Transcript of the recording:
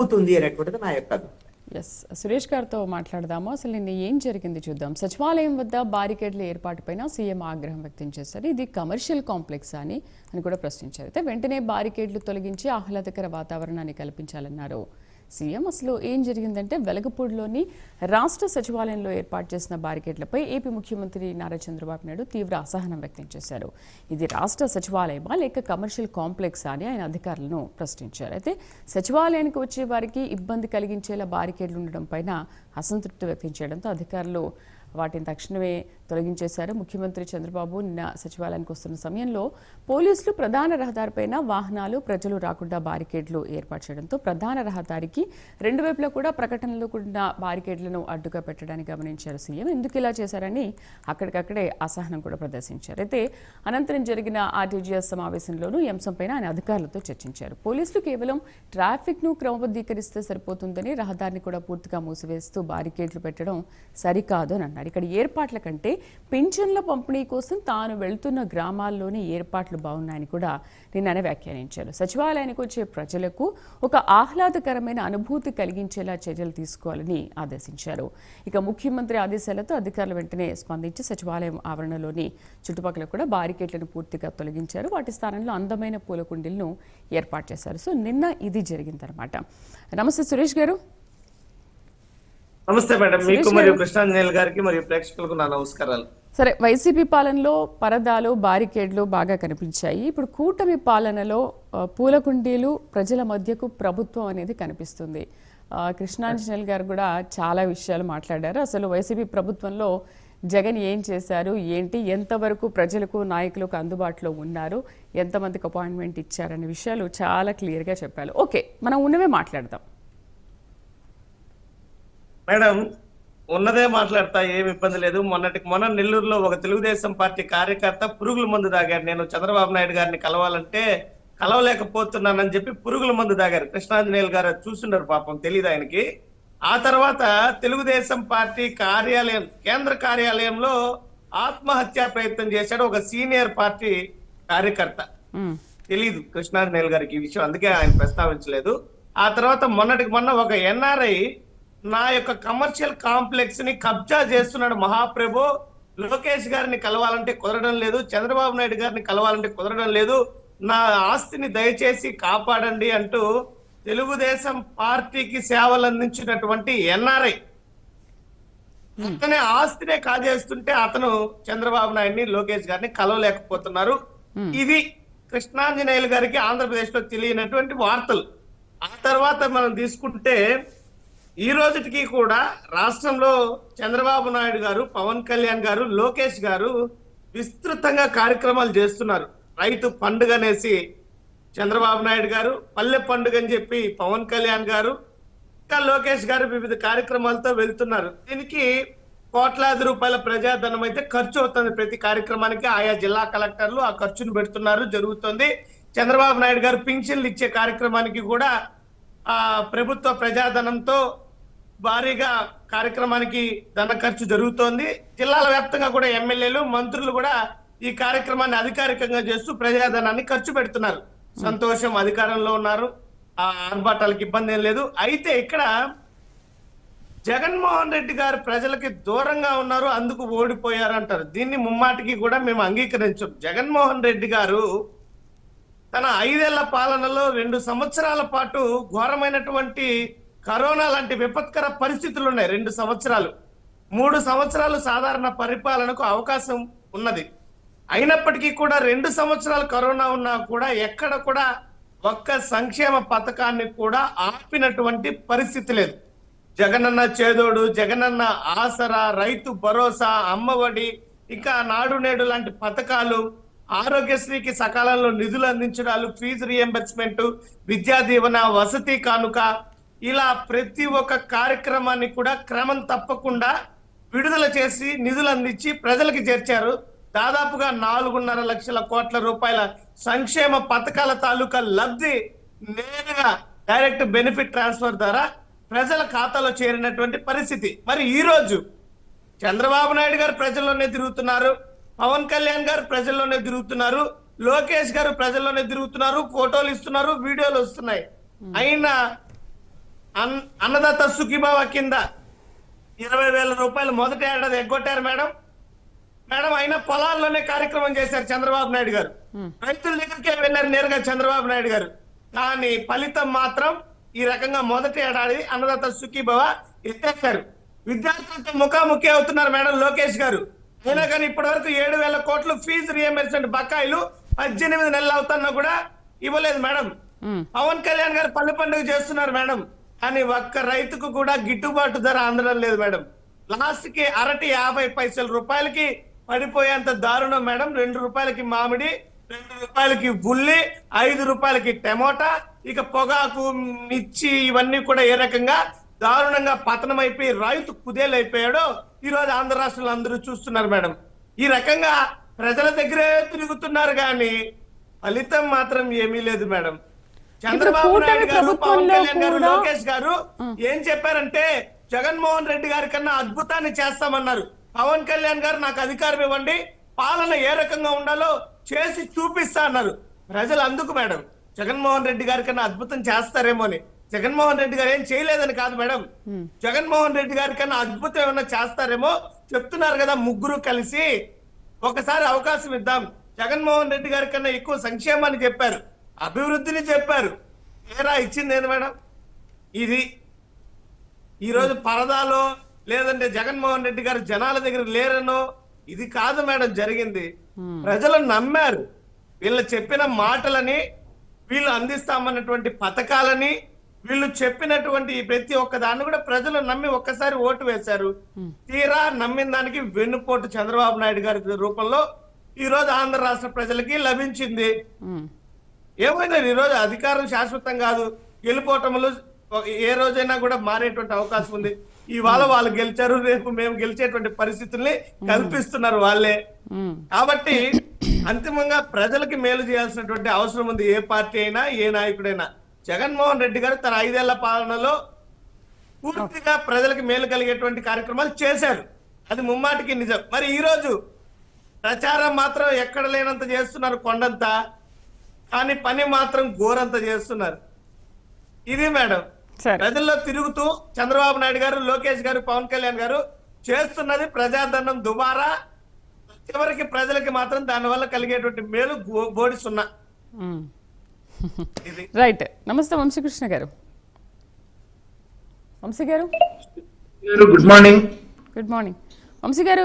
అవుతుంది అనేటువంటిది నా యొక్క అభిప్రాయం. ఎస్ సురేష్ గారితో మాట్లాడదాము. అసలు నిన్న ఏం జరిగింది చూద్దాం. సచివాలయం వద్ద బారికేడ్ల ఏర్పాటుపైన సీఎం ఆగ్రహం వ్యక్తం చేశారు. ఇది కమర్షియల్ కాంప్లెక్స్ అని అని కూడా ప్రశ్నించారు. అయితే వెంటనే బారికేడ్లు తొలగించి ఆహ్లాదకర వాతావరణాన్ని కల్పించాలన్నారు. సీఎం. అసలు ఏం జరిగిందంటే వెలగపూడిలోని రాష్ట్ర సచివాలయంలో ఏర్పాటు చేసిన బారికేడ్లపై ఏపీ ముఖ్యమంత్రి నారా చంద్రబాబు నాయుడు తీవ్ర అసహనం వ్యక్తం చేశారు. ఇది రాష్ట్ర సచివాలయమా లేక కమర్షియల్ కాంప్లెక్స్ అని ఆయన అధికారులను ప్రశ్నించారు. అయితే సచివాలయానికి వచ్చే వారికి ఇబ్బంది కలిగించేలా బారికేడ్లు ఉండడం పైన అసంతృప్తి వ్యక్తం చేయడంతో అధికారులు వాటిని తక్షణమే తొలగించేశారు. ముఖ్యమంత్రి చంద్రబాబు నిన్న సచివాలయానికి వస్తున్న సమయంలో పోలీసులు ప్రధాన రహదారిపైన వాహనాలు ప్రజలు రాకుండా బారికేడ్లు ఏర్పాటు చేయడంతో ప్రధాన రహదారికి రెండు వైపులా కూడా ప్రకటనలు కూడా బారికేడ్లను అడ్డుగా పెట్టడానికి గమనించారు సీఎం. ఎందుకు ఇలా చేశారని అక్కడికక్కడే అసహనం కూడా ప్రదర్శించారు. అయితే అనంతరం జరిగిన ఆర్టీజీఎస్ సమావేశంలోనూ ఈ అంశంపైన ఆయన అధికారులతో చర్చించారు. పోలీసులు కేవలం ట్రాఫిక్ను క్రమబద్ధీకరిస్తే సరిపోతుందని రహదారిని కూడా పూర్తిగా మూసివేస్తూ బారికేడ్లు పెట్టడం సరికాదు అని అన్నారు. ఇక్కడ ఏర్పాట్ల కంటే పింఛన్ల పంపిణీ కోసం తాను వెళ్తున్న గ్రామాల్లోని ఏర్పాట్లు బాగున్నాయని కూడా నిన్ననే వ్యాఖ్యానించారు. సచివాలయానికి వచ్చే ప్రజలకు ఒక ఆహ్లాదకరమైన అనుభూతి కలిగించేలా చర్యలు తీసుకోవాలని ఆదేశించారు. ఇక ముఖ్యమంత్రి ఆదేశాలతో అధికారులు వెంటనే స్పందించి సచివాలయం ఆవరణలోని చుట్టుపక్కల కూడా బారికేట్లను పూర్తిగా తొలగించారు. వాటి స్థానంలో అందమైన పూల కుండీలను ఏర్పాటు చేశారు. సో నిన్న ఇది జరిగిందనమాట నమస్తే సురేష్ గారు. నమస్తే మేడం మీకు మరియు. కృష్ణాంజనేయులు గారికి మరియు ప్రేక్షకులకు నా నమస్కారాలు. సరే వైసీపీ పాలనలో పరదాలు బారికేడ్లు బాగా కనిపించాయి. ఇప్పుడు కూటమి పాలనలో ఆ, పూల కుండీలు ప్రజల మధ్యకు ప్రభుత్వం అనేది కనిపిస్తుంది. కృష్ణాంజనేయులు గారు కూడా చాలా విషయాలు మాట్లాడారు. అసలు వైసీపీ ప్రభుత్వంలో జగన్ ఏం చేశారు ఏంటి ఎంతవరకు ప్రజలకు నాయకులకు అందుబాటులో ఉన్నారు ఎంతమందికి అపాయింట్మెంట్ ఇచ్చారనే విషయాలు చాలా క్లియర్గా చెప్పారు. ఓకే మనం ఉన్నవే మాట్లాడదాం. మేడం ఉన్నదే మాట్లాడతా ఏమి ఇబ్బంది లేదు. మొన్నటికి మొన్న నెల్లూరులో ఒక తెలుగుదేశం పార్టీ కార్యకర్త పురుగుల మందు తాగారు. నేను చంద్రబాబు నాయుడు గారిని కలవాలంటే కలవలేకపోతున్నానని చెప్పి పురుగుల మందు తాగారు. కృష్ణాంజనేయులు గారు చూస్తున్నారు పాపం తెలియదు ఆయనకి. ఆ తర్వాత తెలుగుదేశం పార్టీ కార్యాలయం కేంద్ర కార్యాలయంలో ఆత్మహత్యా ప్రయత్నం చేశాడు ఒక సీనియర్ పార్టీ కార్యకర్త. ఉమ్, తెలియదు కృష్ణాంజనేయులు గారికి ఈ విషయం అందుకే ఆయన ప్రస్తావించలేదు. ఆ తర్వాత మొన్నటికి మొన్న ఒక ఎన్ఆర్ఐ నా యొక్క కమర్షియల్ కాంప్లెక్స్ని కబ్జా చేస్తున్నాడు మహాప్రభు. లోకేష్ గారిని కలవాలంటే కుదరడం లేదు. చంద్రబాబు నాయుడు గారిని కలవాలంటే కుదరడం లేదు. నా ఆస్తిని దయచేసి కాపాడండి అంటూ తెలుగుదేశం పార్టీకి సేవలు అందించినటువంటి ఎన్ఆర్ఐ. అతనే ఆస్తినే కాజేస్తుంటే అతను చంద్రబాబు నాయుడిని లోకేష్ గారిని కలవలేకపోతున్నారు. ఇది కృష్ణాంజనేయులు గారికి ఆంధ్రప్రదేశ్లో తెలియనటువంటి వార్తలు. ఆ తర్వాత మనం తీసుకుంటే ఈ రోజుకి కూడా రాష్ట్రంలో చంద్రబాబు నాయుడు గారు పవన్ కళ్యాణ్ గారు లోకేష్ గారు విస్తృతంగా కార్యక్రమాలు చేస్తున్నారు. రైతు పండుగ అనేసి చంద్రబాబు నాయుడు గారు పల్లె పండుగ అని చెప్పి పవన్ కళ్యాణ్ గారు ఇంకా లోకేష్ గారు వివిధ కార్యక్రమాలతో వెళ్తున్నారు. దీనికి కోట్లాది రూపాయల ప్రజాధనం అయితే ఖర్చు అవుతుంది ప్రతి కార్యక్రమానికి. ఆయా జిల్లా కలెక్టర్లు ఆ ఖర్చును పెడుతున్నారు జరుగుతుంది. చంద్రబాబు నాయుడు గారు పింఛన్లు ఇచ్చే కార్యక్రమానికి కూడా ప్రభుత్వ ప్రజాధనంతో భారీగా కార్యక్రమానికి ధన ఖర్చు జరుగుతోంది. జిల్లాల వ్యాప్తంగా కూడా ఎమ్మెల్యేలు మంత్రులు కూడా ఈ కార్యక్రమాన్ని అధికారికంగా చేస్తూ ప్రజాధనాన్ని ఖర్చు పెడుతున్నారు. సంతోషం అధికారంలో ఉన్నారు. ఆ ఆర్భాటాలకు ఇబ్బంది ఏం లేదు. అయితే ఇక్కడ జగన్మోహన్ రెడ్డి గారు ప్రజలకి దూరంగా ఉన్నారు అందుకు ఓడిపోయారు అంటారు దీన్ని ముమ్మాటికి కూడా మేము అంగీకరించం. జగన్మోహన్ రెడ్డి గారు తన ఐదేళ్ళ పాలనలో రెండు సంవత్సరాల పాటు ఘోరమైనటువంటి కరోనా లాంటి విపత్కర పరిస్థితులు ఉన్నాయి రెండు సంవత్సరాలు. మూడు సంవత్సరాలు సాధారణ పరిపాలనకు అవకాశం ఉన్నది. అయినప్పటికీ కూడా రెండు సంవత్సరాలు కరోనా ఉన్నా కూడా ఎక్కడ కూడా ఒక్క సంక్షేమ పథకాన్ని కూడా ఆపినటువంటి పరిస్థితి లేదు. జగనన్న చేదోడు జగనన్న ఆసరా రైతు భరోసా అమ్మఒడి ఇంకా నాడు నేడు లాంటి పథకాలు ఆరోగ్యశ్రీకి సకాలంలో నిధులు అందించడాలు ఫీజు రియంబర్స్మెంట్ విద్యా దీవెన వసతి కానుక ఇలా ప్రతి ఒక్క కార్యక్రమాన్ని కూడా క్రమం తప్పకుండా విడుదల చేసి నిధులు అందించి ప్రజలకు చేర్చారు. దాదాపుగా నాలుగున్నర లక్షల కోట్ల రూపాయల సంక్షేమ పథకాల తాలూకా లబ్ధి నేరుగా డైరెక్ట్ బెనిఫిట్ ట్రాన్స్ఫర్ ద్వారా ప్రజల ఖాతాలో చేరినటువంటి పరిస్థితి. మరి ఈ రోజు చంద్రబాబు నాయుడు గారు ప్రజల్లోనే తిరుగుతున్నారు. పవన్ కళ్యాణ్ గారు ప్రజల్లోనే తిరుగుతున్నారు లోకేష్ గారు ప్రజల్లోనే తిరుగుతున్నారు ఫోటోలు ఇస్తున్నారు వీడియోలు వస్తున్నాయి. అయినా అన్- అన్నదాత సుఖీభావ కింద ఇరవై వేల రూపాయలు మొదటి ఏడాది ఎగ్గొట్టారు మేడం. మేడం అయినా పొలాల్లోనే కార్యక్రమం చేశారు చంద్రబాబు నాయుడు గారు. రైతుల దగ్గరికే వెళ్ళారు నేరుగా చంద్రబాబు నాయుడు గారు. కానీ ఫలితం మాత్రం ఈ రకంగా మొదటి ఏడాది అన్నదాత సుఖీభవ ఎత్తేశారు. విద్యార్థులతో ముఖాముఖి అవుతున్నారు మేడం లోకేష్ గారు. అయినా కానీ ఇప్పటి వరకు ఏడు వేల కోట్లు ఫీజు రియంబర్స్మెంట్ బకాయిలు పద్దెనిమిది నెలలు అవుతున్నా కూడా ఇవ్వలేదు మేడం. పవన్ కళ్యాణ్ గారు పల్లె పండుగ చేస్తున్నారు మేడం. కానీ ఒక్క రైతుకు కూడా గిట్టుబాటు ధర అందడం లేదు మేడం. లాస్ట్కి అరటి యాభై పైసల రూపాయలకి పడిపోయేంత దారుణం మేడం. రెండు రూపాయలకి మామిడి రెండు రూపాయలకి బుల్లి ఐదు రూపాయలకి టమోటా ఇక పొగాకు మిర్చి ఇవన్నీ కూడా ఏ రకంగా దారుణంగా పతనం అయిపోయి రైతు కుదేలైపోయాడో ఈ రోజు ఆంధ్ర రాష్ట్రంలో అందరూ చూస్తున్నారు మేడం. ఈ రకంగా ప్రజల దగ్గరే తిరుగుతున్నారు కానీ ఫలితం మాత్రం ఏమీ లేదు మేడం. చంద్రబాబు నాయుడు గారు పవన్ కళ్యాణ్ గారు లోకేష్ గారు ఏం చెప్పారంటే జగన్మోహన్ రెడ్డి గారి కన్నా అద్భుతాన్ని చేస్తామన్నారు. పవన్ కళ్యాణ్ గారు నాకు అధికారం ఇవ్వండి పాలన ఏ రకంగా ఉండాలో చేసి చూపిస్తా అన్నారు. ప్రజలు అందుకు మేడం. జగన్మోహన్ రెడ్డి గారి కన్నా అద్భుతం చేస్తారేమో అని జగన్మోహన్ రెడ్డి గారు ఏం చేయలేదని కాదు మేడం. జగన్మోహన్ రెడ్డి గారి కన్నా అద్భుతం ఏమన్నా చేస్తారేమో చెప్తున్నారు కదా ముగ్గురు కలిసి. ఒకసారి అవకాశం ఇద్దాం. జగన్మోహన్ రెడ్డి గారి కన్నా ఎక్కువ సంక్షేమాన్ని చెప్పారు. అభివృద్ధిని చెప్పారు. ఏరా ఇచ్చింది ఏంది మేడం? ఇది ఈ రోజు పరదాలో లేదంటే జగన్మోహన్ రెడ్డి గారు జనాల దగ్గర లేరనో ఇది కాదు మేడం జరిగింది. ప్రజలు నమ్మారు. వీళ్ళు చెప్పిన మాటలని వీళ్ళు అందిస్తామన్నటువంటి పథకాలని వీళ్ళు చెప్పినటువంటి ప్రతి ఒక్క దాన్ని కూడా ప్రజలు నమ్మి ఒక్కసారి ఓటు వేశారు. తీరా నమ్మిన దానికి వెన్నుపోటు చంద్రబాబు నాయుడు గారి రూపంలో ఈ రోజు ఆంధ్ర రాష్ట్ర ప్రజలకి లభించింది. ఏమైనా ఈ రోజు అధికారం శాశ్వతం కాదు. గెలుపోవటములు ఏ రోజైనా కూడా మారేటువంటి అవకాశం ఉంది. ఇవాళ వాళ్ళు గెలిచారు రేపు మేము గెలిచేటువంటి పరిస్థితుల్ని కల్పిస్తున్నారు వాళ్ళే. కాబట్టి అంతిమంగా ప్రజలకి మేలు చేయాల్సినటువంటి అవసరం ఉంది. ఏ పార్టీ అయినా ఏ నాయకుడైనా. జగన్మోహన్ రెడ్డి గారు తన ఐదేళ్ళ పాలనలో పూర్తిగా ప్రజలకు మేలు కలిగేటువంటి కార్యక్రమాలు చేశారు. అది ముమ్మాటికి నిజం. మరి ఈ రోజు ప్రచారం మాత్రం ఎక్కడ లేనంత చేస్తున్నారు కొండంత కానీ పని మాత్రం ఘోరంత చేస్తున్నారు. ఇది మేడం. ప్రజల్లో తిరుగుతూ చంద్రబాబు నాయుడు గారు లోకేష్ గారు పవన్ కళ్యాణ్ గారు చేస్తున్నది ప్రజాధనం దుబారా చివరికి ప్రజలకి మాత్రం దానివల్ల కలిగేటువంటి మేలు బోడి సున్నా. రైట్. నమస్తే వంశీకృష్ణ గారు. వంశీ గారు? Good morning. Good morning. Vamshi గారు